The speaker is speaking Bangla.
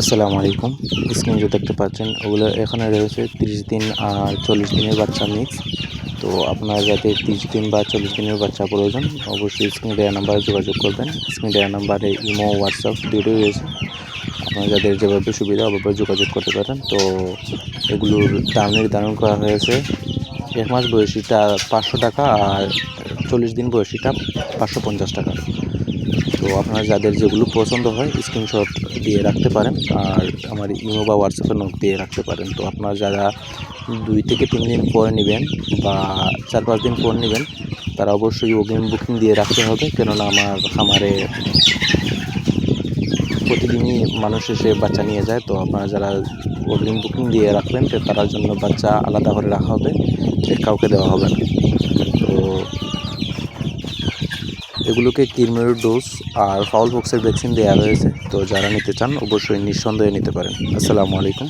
আসসালামু আলাইকুম। স্ক্রিন যে দেখতে পাচ্ছেন, ওগুলো এখানে রয়েছে তিরিশ দিন আর চল্লিশ দিনের বাচ্চা মিক্স তো আপনার যাতে তিরিশ দিন বা চল্লিশ দিনের বাচ্চা প্রয়োজন, অবশ্যই স্ক্রিন দেওয়া নাম্বারে যোগাযোগ করবেন। স্ক্রিন দেওয়া নাম্বারে ইমো, হোয়াটসঅ্যাপ দুটোই রয়েছে। আপনার যাদের যেভাবে সুবিধা ওভাবে যোগাযোগ করতে পারেন। তো এগুলোর দাম নির্ধারণ করা হয়েছে এক মাস বয়সীটা পাঁচশো টাকা আর চল্লিশ দিন বয়সীটা পাঁচশো পঞ্চাশ টাকা। তো আপনার যাদের যেগুলো পছন্দ হয় স্ক্রিনশট দিয়ে রাখতে পারেন আর আমার ইমো বা হোয়াটসঅ্যাপে নোট দিয়ে রাখতে পারেন। তো আপনারা যারা দুই থেকে তিন দিন পরে নেবেন বা চার পাঁচ দিন পর নেবেন, তারা অবশ্যই অগ্রিম বুকিং দিয়ে রাখতে হবে। কেননা আমার খামারে প্রতিদিনই মানুষ এসে বাচ্চা নিয়ে যায়। তো আপনারা যারা অগ্রিম বুকিং দিয়ে রাখবেন তার জন্য বাচ্চা আলাদা করে রাখা হবে। কাউকে দেওয়া হবে না। তো এগুলোকে কিরমের ডোজ আর ফাউল বক্সের ভ্যাকসিন দেওয়া রয়েছে। তো যারা নিতে চান, অবশ্যই নিঃসন্দেহে নিতে পারেন। আসসালামু আলাইকুম।